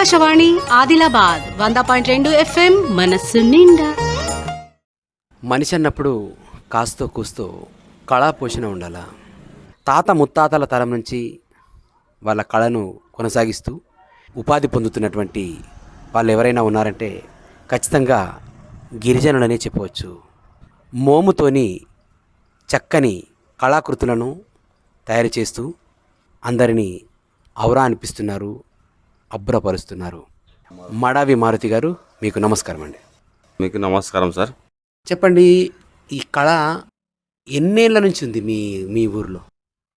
ఆకాశవాణి ఆదిలాబాద్ వంద పాయింట్ రెండు ఎఫ్ఎం మనస్సు నిండా. మనిషి అన్నప్పుడు కాస్తో కూస్తో కళా పోషణ ఉండాలా? తాత ముత్తాతల తరం నుంచి వాళ్ళ కళను కొనసాగిస్తూ ఉపాధి పొందుతున్నటువంటి వాళ్ళు ఎవరైనా ఉన్నారంటే ఖచ్చితంగా గిరిజనులనే చెప్పవచ్చు. మోముతోని చక్కని కళాకృతులను తయారు చేస్తూ అందరినీ ఔరా అనిపిస్తున్నారు. అబ్బురపరుస్తున్నారు మడావి మారుతి గారు మీకు నమస్కారం అండి. మీకు నమస్కారం సార్. చెప్పండి ఈ కళ ఎన్నేళ్ళ నుంచి ఉంది మీ మీ ఊర్లో?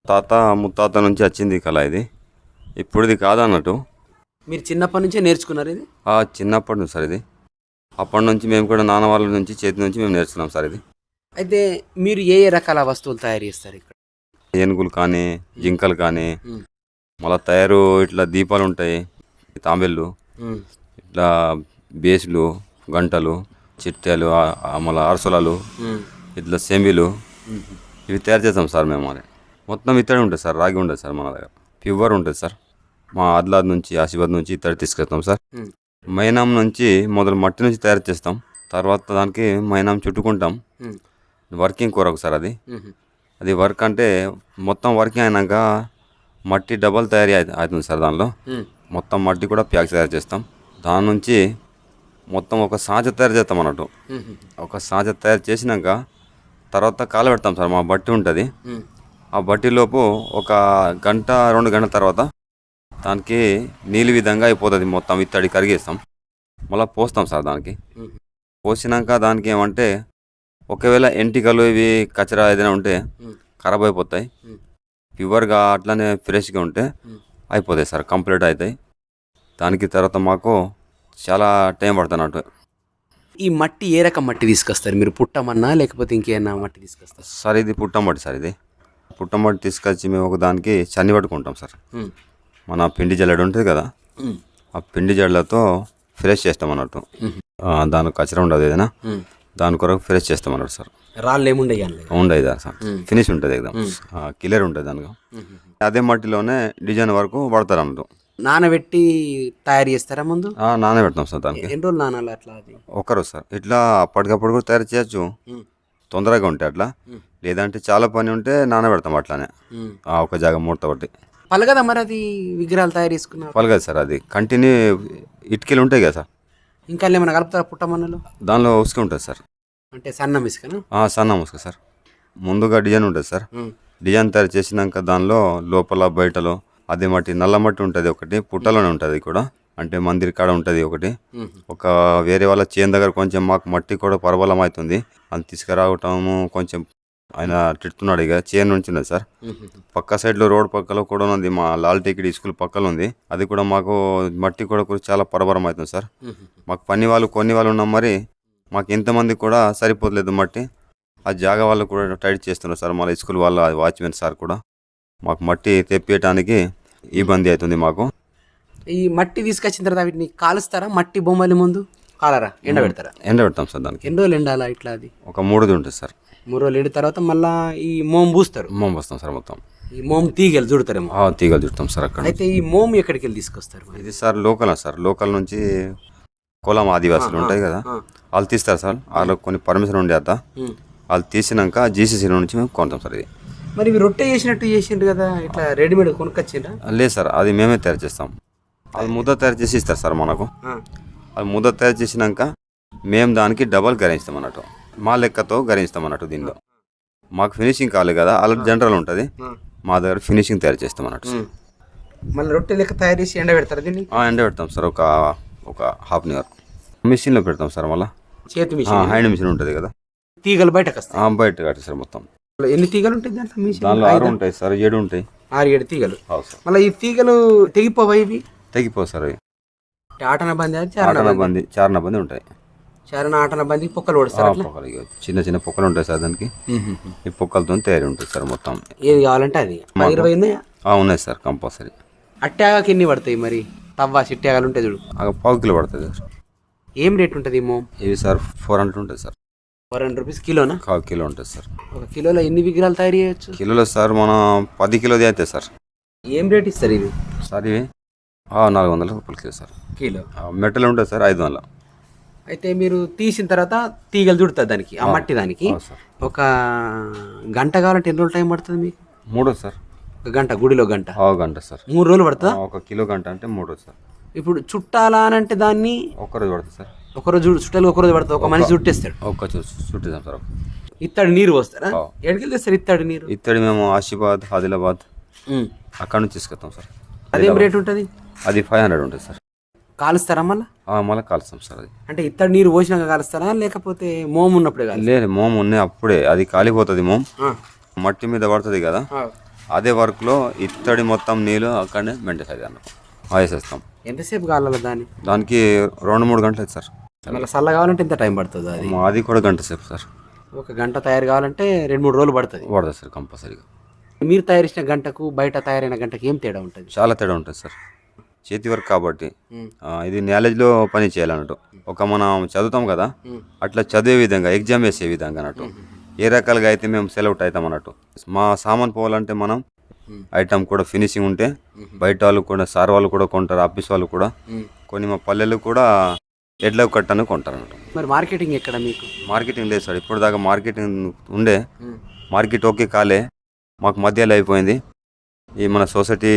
తాత ముత్తాత నుంచి వచ్చింది ఈ కళ ఇది. ఇప్పుడుది కాదన్నట్టు. మీరు చిన్నప్పటి నుంచే నేర్చుకున్నారు ఇది? ఆ చిన్నప్పటి నుంచి సార్ ఇది. అప్పటి నుంచి మేము కూడా నాన్న వాళ్ళ నుంచి చేతి నుంచి మేము నేర్చుకున్నాం సార్ ఇది. అయితే మీరు ఏ ఏ రకాల వస్తువులు తయారు చేస్తారు ఇక్కడ? ఏనుగులు కానీ జింకలు కానీ. మళ్ళీ తయారు ఇట్లా దీపాలు ఉంటాయి. తాంబెళ్ళు ఇట్లా బేసులు గంటలు చిట్టాలు మళ్ళీ అరసలాలు ఇట్లా సెంబిలు ఇవి తయారు చేస్తాం సార్ మేము మరి. మొత్తం ఇత్తడి ఉంటుంది సార్ రాగి ఉంటుంది సార్ మన దగ్గర. ప్యూర్ ఉంటుంది సార్. మా ఆదిలాబాద్ నుంచి ఆసిఫాబాద్ నుంచి ఇత్తడి తీసుకెళ్తాం సార్. మైనాం నుంచి మొదలు మట్టి నుంచి తయారు చేస్తాం. తర్వాత దానికి మైనాం చుట్టుకుంటాం. వర్కింగ్ కొరకు సార్ అది. అది వర్క్ అంటే మొత్తం వర్కింగ్ అయినాక మట్టి డబల్ తయారీ అవుతుంది సార్ దానిలో. మొత్తం మట్టి కూడా ప్యాక్ తయారు చేస్తాం. దాని నుంచి మొత్తం ఒక సాజ తయారు చేస్తాం అన్నట్టు. ఒక సాజ తయారు చేసినాక తర్వాత కాల పెడతాం సార్ మా బట్టి ఉంటుంది. ఆ బట్టిలోపు ఒక గంట రెండు గంటల తర్వాత దానికి నీళ్ళు విధంగా అయిపోతుంది మొత్తం ఇత్తడి కరిగేస్తాం. మళ్ళీ పోస్తాం సార్ దానికి. పోసినాక దానికి ఏమంటే ఒకవేళ ఎంటికలు ఇవి కచరా ఏదైనా ఉంటే ఖరాబ్ అయిపోతాయి. ప్యూర్గా అట్లానే ఫ్రెష్గా ఉంటే. అయిపోతాయి సార్ కంప్లీట్ అవుతాయి. దానికి తర్వాత మాకు చాలా టైం పడుతున్నట్టు ఈ మట్టి ఏ రకం మట్టి తీసుకొస్తారు? మీరు పుట్టమన్నా లేకపోతే ఇంకేమైనా మట్టి తీసుకొస్తారు? సార్ ఇది పుట్టమట్టి సార్ ఇది. పుట్టమట్టి తీసుకొచ్చి మేము ఒక దానికి చన్ని పట్టుకుంటాం సార్. మన పిండి జల్లెడ ఉంటుంది కదా ఆ పిండి జల్లతో ఫ్రెష్ చేస్తాం అన్నట్టు. దానికి కచరా ఉండదు ఏదైనా. దాని కొరకు ఫ్రెష్ చేస్తాం సార్. రాళ్ళు అందులో. ఉండదు సార్. ఫినిష్ ఉంటుంది ఎగ్దాం. క్లియర్ ఉంటుంది దానికి అదే మట్టిలోనే డిజైన్ వరకు పడతారు అన్నట్టు నానబెట్టి తయారు చేస్తారా ముందు? నానబెడతాం సార్ దానికి. ఎన్ని రోజులు నానాలి అట్లా ఒకరు సార్. ఇట్లా అప్పటికప్పుడు కూడా తయారు చేయొచ్చు. తొందరగా ఉంటే అట్లా. లేదంటే చాలా పని ఉంటే నానబెడతాం అట్లానే. ఆ, ఒక జాగ మూడత ఒకటి. పలగదా మరి అది విగ్రహాలు తయారు చేసుకున్నారు పలగదు సార్ అది. కంటిన్యూ ఇటుకలు ఉంటాయి కదా సార్. ఇంకా ఏమైనా కలుపుతారా పుట్టమన్నలో దానిలో ఉసుక ఉంటుంది సార్. అంటే సన్నం ఇసుకనా ఆ, సన్న ఉసుక సార్. ముందుగా డిజైన్ ఉంటుంది సార్. డిజైన్ తయారు చేసినాక దానిలో లోపల బయటలో అదే మట్టి నల్ల మట్టి ఉంటుంది ఒకటి పుట్టలోనే ఉంటుంది కూడా. అంటే మందిర్ కాడ ఉంటుంది ఒకటి. ఒక వేరే వాళ్ళ చేను దగ్గర కొంచెం మాకు మట్టి కూడా పరబలం అవుతుంది అది తీసుకురావటము కొంచెం ఆయన తిడుతున్నాడు ఇక చేను నుంచి ఉన్నది సార్. పక్క సైడ్లో రోడ్ పక్కలో కూడా ఉంది మా లాల్ టికెట్ స్కూల్ పక్కన ఉంది. అది కూడా మాకు మట్టి కూడా చాలా పరబరం అవుతుంది సార్. మాకు పని వాళ్ళు కొన్ని వాళ్ళు ఉన్నాం మరి మాకు ఎంతమంది కూడా సరిపోలేదు మట్టి. ఆ జాగా వాళ్ళు కూడా టైట్ చేస్తున్నారు సార్ మళ్ళీ స్కూల్ వాళ్ళ వాచ్మెన్ సార్ కూడా. మాకు మట్టి తెప్పియటానికి ఇబ్బంది అవుతుంది మాకు. ఈ మట్టి తీసుకొచ్చిన తర్వాత వీటిని కాలుస్తారా? మట్టి బొమ్మల ముందు కాలరా? ఎండ పెడతారా ఎండ పెడతాం సార్ దానికి. ఎన్ని రోజులు ఎండాలా ఇట్లా అది? ఒక మూడుది ఉంటుంది సార్. మూడు రోజులు ఎండిన తర్వాత మళ్ళా ఈ మోం పూస్తారు. మోం వస్తాం సార్ మొత్తం. ఈ మోం తీగలు చుడతారేమో. ఆ తీగలు చుడతాం సార్ అక్కడ. అయితే ఈ మోం ఎక్కడికి వెళ్ళి తీసుకొస్తారు మరి? ఇది సార్ లోకల్ సార్. లోకల్ నుంచి కులం ఆదివాసులు ఉంటాయి కదా. ఆ. వాళ్ళు తీస్తారు సార్. వాళ్ళకి కొన్ని పర్మిషన్ ఉండే ఉమ్. వాళ్ళు తీసినాక జీసీసీ నుంచి మేము కొంటాం సార్ ఇది. మరి ఇవి రొట్టె చేసినట్టు చేసిండ్రు కదా ఇట్లా రెడీమేడ్ కొనుక్కొచ్చిండ్రా? లేదు సార్ అది మేమే తయారు చేస్తాం. అది ముద్ద తయారు చేసి ఇస్తారు సార్ మనకు. ఆ. అది ముద్ద తయారు చేసినాక మేము దానికి డబల్ గరించుతాం అన్నట్టు. మా లెక్కతో గరించుతాం అన్నట్టు దీనిలో. మాకు ఫినిషింగ్ కావాలి కదా అలా జనరల్ ఉంటుంది. మా దగ్గర ఫినిషింగ్ తయారు చేస్తాం అన్నట్టు. మళ్ళీ రొట్టె లెక్క తయారు చేసి ఎండ పెడతారా దీన్ని? ఎండ పెడతాం సార్ ఒక ఒక హాఫ్ అన్ అవర్ మిషన్లో పెడతాం సార్ మళ్ళీ. చేతి మిషన్ హ్యాండ్ మిషన్ ఉంటుంది కదా. తీగలు బయటకు వస్తాయి. బయట కట్టి సార్ మొత్తం. ఎన్ని తీగలు ఉంటాయి దాంట్లో మిషన్ దానిలో ఆరు ఉంటాయి సార్ ఏడు ఉంటాయి. ఆరు ఏడు తీగలు. మళ్ళీ ఈ తీగలు తెగిపోవా ఇవి? తెగిపో సార్ అవి. ఆటన బంది చారణ బంది చారణ బంది ఉంటాయి. చారణ ఆటన బంది పొక్కలు ఓడిస్తారు పొక్కలు చిన్న చిన్న పొక్కలు ఉంటాయి సార్ దానికి. ఈ పొక్కలతో తయారీ ఉంటుంది సార్ మొత్తం. ఏది కావాలంటే అది? ఇరవై ఉన్నాయా? ఉన్నాయి సార్ కంపల్సరీ. అట్టాగకి ఎన్ని పడతాయి మరి? తవ్వ చిట్టాగలు ఉంటాయి చూడు. పావు కిలో పడుతుంది సార్. ఏం రేట్ ఉంటుంది మోమ్ ఇవి సార్ ఫోర్ హండ్రెడ్ ఉంటుంది సార్. ఫోర్ హండ్రెడ్ రూపీస్ కిలోనా? పావు కిలో ఉంటుంది సార్. ఒక కిలోలో ఎన్ని విగ్రహాలు తయారు చేయొచ్చు? కిలోలో సార్ మన పది కిలోది అయితే సార్. ఏం రేట్ ఇస్తారు ఇవి? సార్ ఇవి? నాలుగు వందల రూపాయలు కిలో సార్. కిలో. మెటల్ ఉంటుంది సార్ ఐదు వందల. అయితే మీరు తీసిన తర్వాత తీగలు చుడుతుంది దానికి ఆ మట్టి దానికి. ఒక గంట కావాలంటే ఎన్ని రోజులు టైం పడుతుంది మీకు? మూడో సార్. ఒక గంట గుడిలో గంట. గంట సార్. మూడు రోజులు పడుతుందా? ఒక కిలో గంట అంటే మూడో సార్. ఇప్పుడు చుట్టాలా అని అంటే దాన్ని ఒక్కరోజు పడుతుంది సార్. ఒకరోజు చుట్టాలు ఒక రోజు పడుతుంది ఒక మనిషి చుట్టేస్తాడు. ఒక్క చూ చుట్టిదాం సార్. ఇత్తడి నీరు పోస్తారా? ఆ. ఎక్కడికి తెస్తారు ఇత్తడి నీరు? ఇత్తడి మేము ఆసిఫాబాద్ ఆదిలాబాద్. అక్కడ నుంచి తీసుకొస్తాం సార్. అదేం రేట్ ఉంటుంది? అది ఫైవ్ హండ్రెడ్ ఉంటుంది సార్. కాలుస్తారా మళ్ళా? మళ్ళీ కాలుస్తాం సార్ అది. అంటే ఇత్తడి నీరు పోసినాక కాలుస్తారా లేకపోతే మోము ఉన్నప్పుడే కాదు లేదు మోమ్ ఉన్నాయి అప్పుడే. అది కాలిపోతుంది మోమ్. మట్టి మీద పడుతుంది కదా. అదే వర్క్లో ఇత్తడి మొత్తం నీళ్ళు అక్కడనే మెయింటైన్ అవుతుంది అన్నమాట. వేసేస్తాం ఎంతసేపు కాలాలి దాన్ని? దానికి రెండు మూడు గంటలు సార్. మళ్ళీ చల్ల కావాలంటే ఎంత టైం పడుతుంది అది? అది కూడా గంట సేపు సార్. ఒక గంట తయారు కావాలంటే రెండు మూడు రోజులు పడుతుంది. పడుతుంది సార్ కంపల్సరీగా. మీరు తయారు చేసిన గంటకు బయట తయారైన గంటకి ఏం తేడా ఉంటుంది? చాలా తేడా ఉంటుంది సార్. చేతి వర్క్ కాబట్టి ఇది నాలెడ్జ్లో పని చేయాలన్నట్టు. ఒక మనం చదువుతాం కదా అట్లా చదివే విధంగా ఎగ్జామ్ వేసే విధంగా అన్నట్టు. ఏ రకాలుగా అయితే మేము సెలెక్ట్ అవుతాం అన్నట్టు. మా సామాన్ పోవాలంటే మనం ఐటమ్ కూడా ఫినిషింగ్ ఉంటే బయట వాళ్ళు కూడా సార్ వాళ్ళు కూడా కొంటారు ఆఫీస్ వాళ్ళు కూడా. కొన్ని మా పల్లెలు కూడా ఎడ్ల కట్టను కొంటారు అన్నట్టు మరి మార్కెటింగ్ ఎక్కడ మీకు? మార్కెటింగ్ లేదు సార్ ఇప్పుడు దాకా మార్కెటింగ్ ఉండే. మార్కెట్ ఓకే కాలే మాకు మధ్యలో అయిపోయింది. ఈ మన సొసైటీ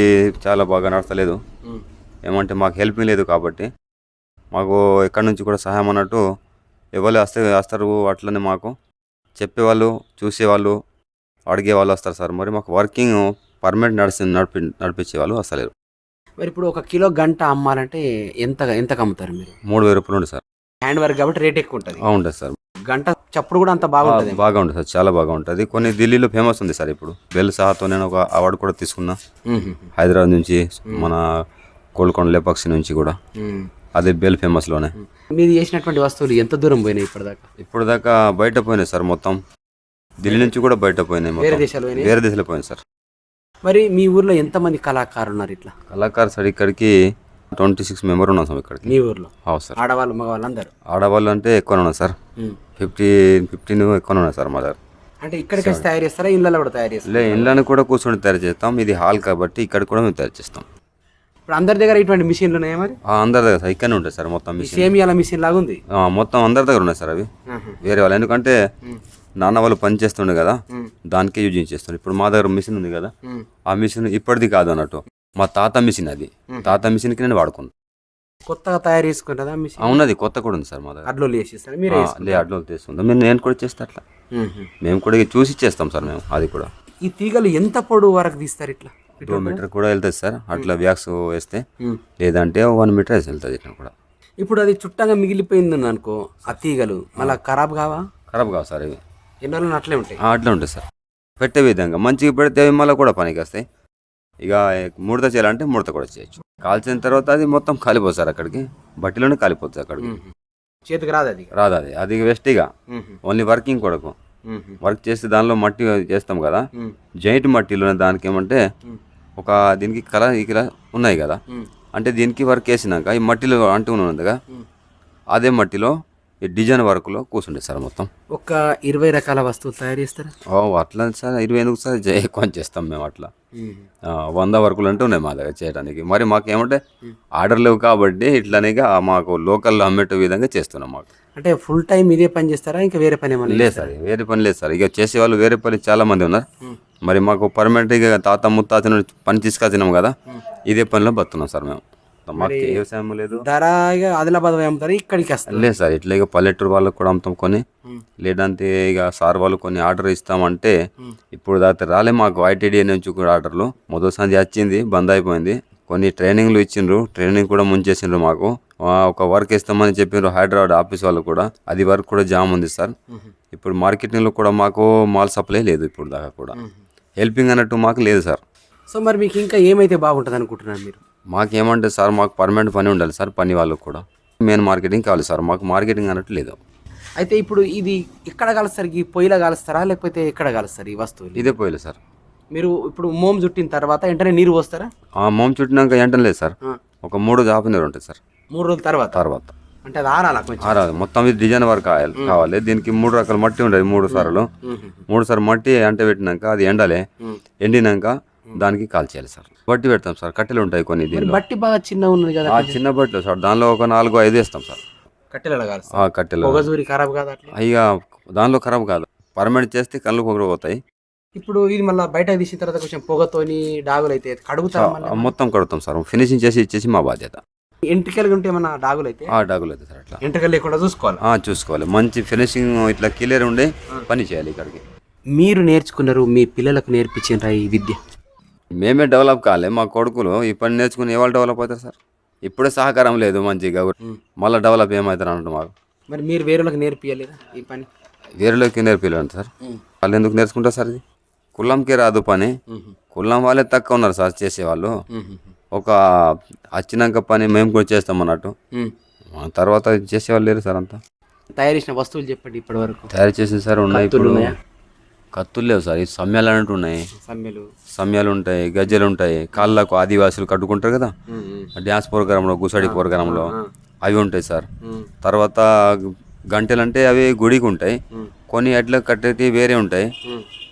చాలా బాగా నడతలేదు ఏమంటే మాకు హెల్పింగ్ లేదు కాబట్టి మాకు ఎక్కడి నుంచి కూడా సహాయం అన్నట్టు ఎవరు వస్తే వస్తారు అట్లనే మాకు చెప్పేవాళ్ళు చూసేవాళ్ళు అడిగే వాళ్ళు వస్తారు సార్. మరి మాకు వర్కింగ్ పర్మనెంట్ నడిచి నడిపి నడిపించే వాళ్ళు వస్తలేరు. మరి ఇప్పుడు ఒక కిలో గంట అమ్మాలంటే ఎంత ఎంత అమ్ముతారు మీరు? మూడు వేల రూపాయలు ఉంటుంది సార్. హ్యాండ్ వర్క్ కాబట్టి రేట్ ఎక్కువ ఉంటుంది. ఉంటుంది సార్. గంట చప్పుడు కూడా అంత బాగుంటుంది బాగా ఉంటుంది సార్. చాలా బాగా ఉంటుంది. కొన్ని ఢిల్లీలో ఫేమస్ ఉంది సార్ ఇప్పుడు. బెల్ సహాతో నేను ఒక అవార్డు కూడా తీసుకున్నా. హైదరాబాద్ నుంచి మన కోల్కొండ లేపాక్షి నుంచి కూడా. అదే బెల్ ఫేమస్లోనే. మీరు చేసినటువంటి వస్తువులు ఎంత దూరం పోయినాయి ఇప్పటిదాకా? ఇప్పుడు దాకా బయట పోయినాయి సార్ మొత్తం. ఢిల్లీ నుంచి కూడా బయట పోయినాయి వేరే దేశాలు పోయినాయి? వేరే దేశాలు పోయినాయి సార్. మరి మీ ఊర్లో ఎంతమంది కళాకారులు ఉన్నారు ఇట్లా? కళాకారు సార్ ఇక్కడికి ట్వంటీ సిక్స్ మెంబర్ ఉన్నాం సార్ ఇక్కడికి. మీ ఊర్లో? అవును సార్. ఆడవాళ్ళు మగవాళ్ళు అందరు? ఆడవాళ్ళు అంటే ఎక్కువ ఉన్నాం సార్. ఫిఫ్టీ ఫిఫ్టీన్ ఎక్కువ ఉన్నాయి సార్ మా దగ్గర. అంటే ఇక్కడికి తయారు చేస్తారా? ఇళ్ళలో కూడా తయారు చేస్తారా? ఇండ్లను కూడా కూర్చొని తయారు చేస్తాం. ఇది హాల్ కాబట్టి ఇక్కడ కూడా మేము తయారు చేస్తాం. ఇప్పుడు అందరి దగ్గర ఇటువంటి మిషన్లు ఉన్నాయా మరి? అందరి దగ్గర సార్ ఇక్కడనే ఉంటాయి సార్ మొత్తం మిషన్ సేమ్ ఇలా మిషన్ లాగా ఉంది? ఆ, మొత్తం అందరి దగ్గర ఉన్నాయి సార్ అవి. వేరే వాళ్ళు ఎందుకంటే నాన్న వాళ్ళు పని చేస్తుండే కదా దానికే యూజ్ చేస్తుండే. ఇప్పుడు మా దగ్గర మిషన్ ఉంది కదా ఆ మిషన్ ఇప్పటిది కాదు అన్నట్టు. మా తాత మిషన్ అది. తాత మిషన్కి నేను వాడుకున్నాను కొత్తగా తయారు చేసుకుంటారా మిషన్? ఆ, ఉన్నది కొత్త కూడా ఉంది సార్ మా దగ్గర. అడ్లో వేసేస్తారా మీరే ఆ, లే అడ్లో తెస్తుందా మీరు నేను కూడా చేస్తా అట్లా. మ్మ్. మేము కూడా ఇక చూసి చేస్తాం సార్ మేము అది కూడా. ఈ తీగలు ఎంత పొడవు వరకు తీస్తారు ఇట్లా? టూ మీటర్ కూడా వెళ్తుంది సార్. అట్లా వ్యాక్స్ వేస్తే మ్మ్. లేదంటే వన్ మీటర్ వేసి వెళ్తుంది ఇట్లా కూడా. ఇప్పుడు అది చుట్టంగా మిగిలిపోయింది అనుకో ఆ తీగలు మళ్ళీ ఖరాబ్ కావా? ఖరాబ్ కావు సార్ ఇవి. ఎన్ని అట్లే ఉంటాయి? అట్లా ఉంటుంది సార్. పెట్టే విధంగా మంచిగా పెడితే అవి మళ్ళీ కూడా పనికి వస్తాయి. ఇక ముడత చేయాలంటే ముడత కూడా చేయొచ్చు. కాల్చిన తర్వాత అది మొత్తం కాలిపోతుంది సార్ అక్కడికి. బట్టిలోనే కాలిపోతుంది అక్కడికి. చేతికి రాదు అది రాదు అది. అది వేస్ట్ ఇక. ఓన్లీ వర్కింగ్ కొరకు. వర్క్ చేస్తే దానిలో మట్టి చేస్తాం కదా. జైంట్ మట్టిలో దానికి ఏమంటే ఒక దీనికి కల ఇక్కడ ఉన్నాయి కదా. అంటే దీనికి వర్క్ వేసినాక ఈ మట్టిలో అంటూ ఉన్నదిగా. అదే మట్టిలో ఈ డిజైన్ వర్క్లో కూర్చుండే సార్ మొత్తం. ఒక ఇరవై రకాల వస్తువులు తయారు చేస్తారా? ఓ అట్లా సార్ ఇరవై ఎనిమిది సార్? ఎక్కువ చేస్తాం మేము అట్లా. వంద వర్కులు అంటూ ఉన్నాయి మా దగ్గర చేయడానికి. మరి మాకు ఏమంటే ఆర్డర్ లేవు కాబట్టి ఇట్లానేగా మాకు లోకల్లో అమ్మేట విధంగా చేస్తున్నాం మాకు. అంటే ఫుల్ టైం ఇదే పని చేస్తారా? ఇంకా వేరే పని ఏమన్నా లేదు సార్ వేరే పని లేదు సార్. ఇక చేసే వాళ్ళు వేరే పని చాలా మంది ఉన్నారు. మరి మాకు పర్మనెంట్గా తాత ముత్తాత నుండి పని తీసుకొచ్చినాం కదా ఇదే పనిలో బతున్నాం సార్ మేము. మాకు వ్యవసాయం లేదు. ధర ఇక ఆదిలాబాద్ అమ్ముతారు? ఇక్కడికి వస్తారు? లేదు సార్ ఇట్లా ఇక పల్లెటూరు వాళ్ళకి కూడా అమ్ముతాం కొని లేదంటే ఇక సార్ వాళ్ళు కొన్ని ఆర్డర్ ఇస్తామంటే ఇప్పుడు దాకా రాలే మాకు ఐటీడీ నుంచి కూడా ఆర్డర్లు. మొదటి సంది వచ్చింది బంద్ అయిపోయింది. కొన్ని ట్రైనింగ్లు ఇచ్చిండ్రు ట్రైనింగ్ కూడా ముంచేసిండ్రు మాకు. ఒక వర్క్ ఇస్తామని చెప్పిండ్రు హైదరాబాద్ ఆఫీస్ వాళ్ళు కూడా. అది వర్క్ కూడా జామ్ ఉంది సార్. ఇప్పుడు మార్కెటింగ్లో కూడా మాకు మాల్ సప్లై లేదు ఇప్పుడు దాకా కూడా. హెల్పింగ్ అన్నట్టు మాకు లేదు సార్. సో మరి మీకు ఇంకా ఏమైతే బాగుంటుంది అనుకుంటున్నారు మీరు? మాకేమంటే సార్ మాకు పర్మనెంట్ పని ఉండాలి సార్ పని వాళ్ళకు కూడా. మెయిన్ మార్కెటింగ్ కావాలి సార్ మాకు మార్కెటింగ్ అన్నట్టు లేదు. అయితే ఇప్పుడు ఇది ఎక్కడ కలుస్తారు ఈ పొయ్యిలో కలుస్తారా లేకపోతే ఎక్కడ కలుస్తారు ఈ వస్తువులు? ఇదే పోయలే సార్. మీరు ఇప్పుడు మోమ్ చుట్టిన తర్వాత వెంటనే నీరు పోస్తారా? ఆ మోమ్ చుట్టినాక ఎంటనే లేదు సార్. ఒక మూడు అవర్ ఉంటుంది సార్. మూడు రోజుల తర్వాత? తర్వాత. అంటే అది ఆరాలా కొంచెం? ఆరాదు మొత్తం ఇది డిజైన్ వర్క్ కావాలి కావాలి. దీనికి మూడు రకాల మట్టి ఉండదు మూడు సార్లు. మూడు సార్లు మట్టి అంటే పెట్టినాక అది ఎండాలి. ఎండినాక దానికి కాల్ చేయాలి సార్. బట్టి పెడతాం సార్. కట్టెలు ఉంటాయి కొన్ని దీనిలో. బట్టి బాగా చిన్న ఉన్నది కదా ఆ చిన్న బట్టలు సార్. దానిలో ఒక నాలుగు ఐదు వేస్తాం సార్. కట్టెలు అడగాలి కట్టెలు ఖరాబ్ కాదు ఇక దానిలో ఖరాబ్ కాదు. పర్మనెంట్ చేస్తే కళ్ళు పొగరు పోతాయి ఇప్పుడు ఇది మళ్ళీ బయట తీసిన తర్వాత కొంచెం పొగతోని డాగులు అయితే ఆ, మొత్తం కడుతాం సార్. ఫినిషింగ్ చేసి ఇచ్చేసి మా బాధ్యత. ఎంటికలు ఉంటే ఏమన్నా డాగులు అయితే? ఆ డాగులు అయితే సార్ అట్లా. ఎంటికలు లేకుండా చూసుకోవాలి? చూసుకోవాలి. మంచి ఫినిషింగ్ ఇట్లా క్లియర్ ఉండే పని చేయాలి ఇక్కడికి. మీరు నేర్చుకున్నారు మీ పిల్లలకు నేర్పించారా ఈ విద్య? మేమే డెవలప్ కాలే మా కొడుకులు ఈ పని నేర్చుకుని ఎవరు డెవలప్ అవుతారు సార్? ఇప్పుడే సహకారం లేదు మంచిగా మళ్ళీ డెవలప్ ఏమవుతారు అన్నట్టు మాకు. మరి మీరు వేరేలకు నేర్పియలేదా ఈ పని? వేరేలోకి నేర్పిలేండి సార్. వాళ్ళు ఎందుకు నేర్చుకుంటారు సార్ ఇది? కుల్లంకి రాదు పని. కుల్లం వాళ్ళే తక్కువ ఉన్నారు సార్ చేసేవాళ్ళు. ఒక వచ్చినాక పని మేము కూడా చేస్తాం అన్నట్టు. తర్వాత చేసేవాళ్ళు లేరు సార్ అంతా. తయారు చేసిన వస్తువులు చెప్పండి ఇప్పటి వరకు. తయారు చేసిన సార్ ఉన్నాయి కత్తులు ఇప్పుడు ఉన్నాయా? కత్తులు లేవు సార్. ఈ సమ్యాలు అన్నట్టు ఉన్నాయి. సమ్మెలు సమ్యాలు ఉంటాయి గజ్జలు ఉంటాయి. కాళ్ళకు ఆదివాసులు కట్టుకుంటారు కదా? డ్యాన్స్ ప్రోగ్రాంలో గుసడి ప్రోగ్రాంలో అవి ఉంటాయి సార్. తర్వాత గంటలు అంటే అవి గుడికి ఉంటాయి. కొన్ని ఎడ్ల కట్టేటి వేరే ఉంటాయి.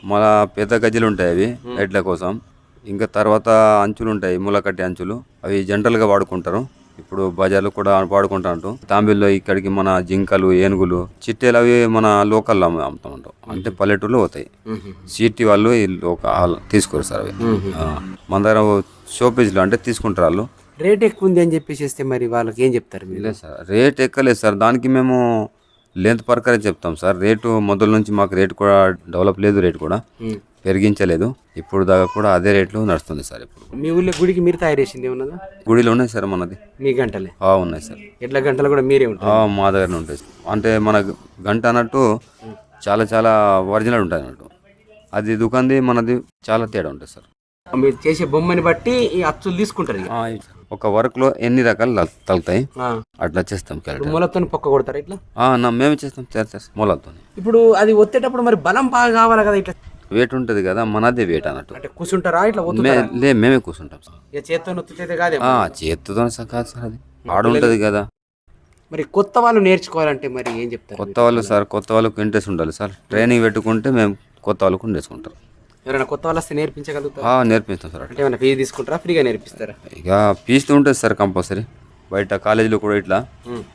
మళ్ళా పెద్ద గజ్జలు ఉంటాయి అవి ఎడ్ల కోసం. ఇంకా తర్వాత అంచులు ఉంటాయి ములకట్టి అంచులు. అవి జనరల్గా వాడుకుంటారు. ఇప్పుడు బజార్లో కూడా వాడుకుంటారు. తాంబిల్లో ఇక్కడికి మన జింకలు ఏనుగులు చిట్టేలు అవి మన లోకల్లో అమ్ము- అమ్ముతూ ఉంటాం. అంటే పల్లెటూరులో పోతాయి. సిటీ వాళ్ళు తీసుకోరు సార్ అవి. మన దగ్గర షోపేజ్లు అంటే తీసుకుంటారు వాళ్ళు. రేట్ ఎక్కువ ఉంది అని చెప్పేసి మరి వాళ్ళకి ఏం చెప్తారు లేదు సార్ రేట్ ఎక్కలేదు సార్. దానికి మేము లెంత్ ప్రకారం చెప్తాం సార్. రేటు మొదల నుంచి మాకు రేట్ కూడా డెవలప్ లేదు రేట్ కూడా. పెరిగించలేదు. ఇప్పుడు దాకా కూడా అదే రేట్లు నడుస్తుంది సార్ ఇప్పుడు. మీ ఊళ్ళో గుడికి మీరు తయారు చేసింది ఏమన్నదా? గుడిలో ఉన్నాయి సార్ మనది. మీ గంటలే. ఆ, ఉన్నాయి సార్. ఎడ్ల గంటలు కూడా మీరే ఉంటారు ఆ, మా దగ్గర ఉంటాయి అంటే మన గంట అన్నట్టు చాలా చాలా ఒరిజినల్ ఉంటుంది అన్నట్టు. అది దుకాణది మనది చాలా తేడా ఉంటుంది సార్. మీరు చేసే బొమ్మని బట్టి ఈ అచ్చులు తీసుకుంటారు ఒక వర్క్లో ఎన్ని రకాలు తగులుతాయి ఆ. అట్లా చేస్తాం మూలతో పొక్క కొడతారు ఇట్లా? మేమే చేస్తాం. చేస్తాం మూలతో ఇప్పుడు అది ఒత్తేటప్పుడు మరి బలం బాగా కావాలి కదా ఇట్లా? వెయిట్ ఉంటుంది కదా మనదే వెయిట్ అన్నట్టు. అంటే కూర్చుంటారా ఇట్లా మే లే మేమే కూర్చుంటాం సార్. ఇక చేత్తో నొత్తుతే కాదే ఆ, చేతితో స- కాదు సార్ అది. ఆడ ఉంటుంది కదా. మరి కొత్త వాళ్ళు నేర్చుకోవాలంటే మరి ఏం చెప్తారు? కొత్త వాళ్ళు సార్ కొత్త వాళ్ళకు ఇంట్రెస్ట్ ఉండాలి సార్. ట్రైనింగ్ పెట్టుకుంటే మేము కొత్త వాళ్ళకు నేర్చుకుంటాం. ఎవరైనా కొత్త వాళ్ళు వస్తే నేర్పించగలుగుతారా? ఆ, నేర్పిస్తాం సార్ అట్లా. అంటే ఏమైనా ఫీజు తీసుకుంటారా? ఫ్రీగా నేర్పిస్తారా? ఇక ఫీజు ఉంటుంది సార్ కంపల్సరీ. బయట కాలేజీలో కూడా ఇట్లా.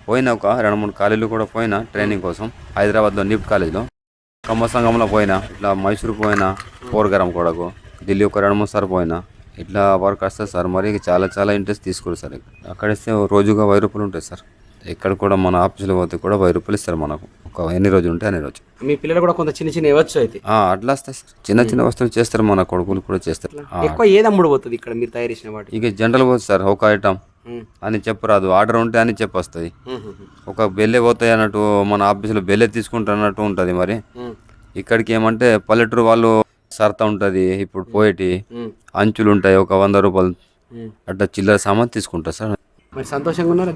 పోయినా ఒక రెండు మూడు కాలేజీలు కూడా పోయినా ట్రైనింగ్ కోసం. హైదరాబాద్లో నిఫ్ట్ కాలేజ్లో. కమ్మ సంఘంలో పోయినా ఇట్లా మైసూర్ పోయినా పోరగరం కూడాకు ఢిల్లీ ఒక రెండు మూడు సార్లు పోయినా ఇట్లా వర్క్ వస్తుంది సార్ మరి చాలా చాలా ఇంట్రెస్ట్ తీసుకోరు సార్ అక్కడ ఇస్తే రోజుగా వెయ్యి రూపాయలు ఉంటాయి సార్. ఇక్కడ కూడా మన ఆఫీసులో పోతే కూడా వెయ్యి రూపాయలు ఇస్తారు మనకు. ఒక ఎన్ని రోజులు ఉంటే అన్ని రోజు మీ పిల్లలు కూడా కొంత చిన్న చిన్న ఇవ్వచ్చు అయితే? అట్లా వస్తాయి సార్. చిన్న చిన్న వస్తువులు చేస్తారు మన కొడుకులు కూడా చేస్తారు. ఎక్కువ ఏది అమ్ముడు పోతుంది ఇక్కడ మీరు తయారు చేసిన వాటి? ఇక జనరల్ పోతుంది సార్ ఒక ఐటమ్ అని చెప్పరాదు. ఆర్డర్ ఉంటే అని చెప్పొస్తుంది. ఒక బెల్లె పోతాయి అన్నట్టు మన ఆఫీసులో బెల్లె తీసుకుంటారు అన్నట్టు ఉంటుంది మరి. ఇక్కడికి ఏమంటే పల్లెటూరు వాళ్ళు సరత ఉంటుంది ఇప్పుడు పోయేటి అంచులు ఉంటాయి ఒక వంద రూపాయలు అట్లా చిల్లర సామాన్ తీసుకుంటారు సార్. మరి సంతోషంగా ఉన్నారా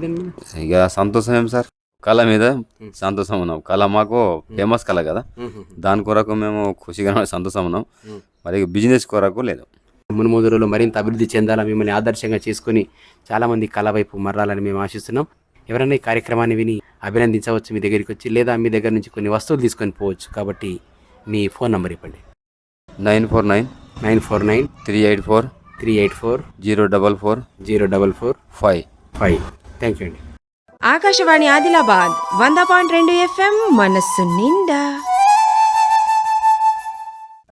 ఇక సంతోషం ఏం సార్? కళ మీద సంతోషం ఉన్నాం. కళ మాకు ఫేమస్ కళ కదా. దాని కొరకు మేము ఖుషిగా సంతోషం ఉన్నాం. మరి బిజినెస్ కొరకు లేదు. మునుముందు రోజుల్లో మరింత అభివృద్ధి చెందాలా మిమ్మల్ని ఆదర్శంగా చేసుకుని చాలామంది కళ వైపు మర్రాలని మేము ఆశిస్తున్నాం. ఎవరైనా ఈ కార్యక్రమాన్ని విని అభినందించవచ్చు మీ దగ్గరికి వచ్చి లేదా మీ దగ్గర నుంచి కొన్ని వస్తువులు తీసుకొని పోవచ్చు. కాబట్టి మీ ఫోన్ నంబర్ ఇవ్వండి. Nine four nine nine four nine three eight four three eight four zero double four zero double four five five. Thank you అండి. ఆకాశవాణి ఆదిలాబాద్ వంద పాయింట్ రెండు ఎఫ్ఎం మనస్సు నిండా.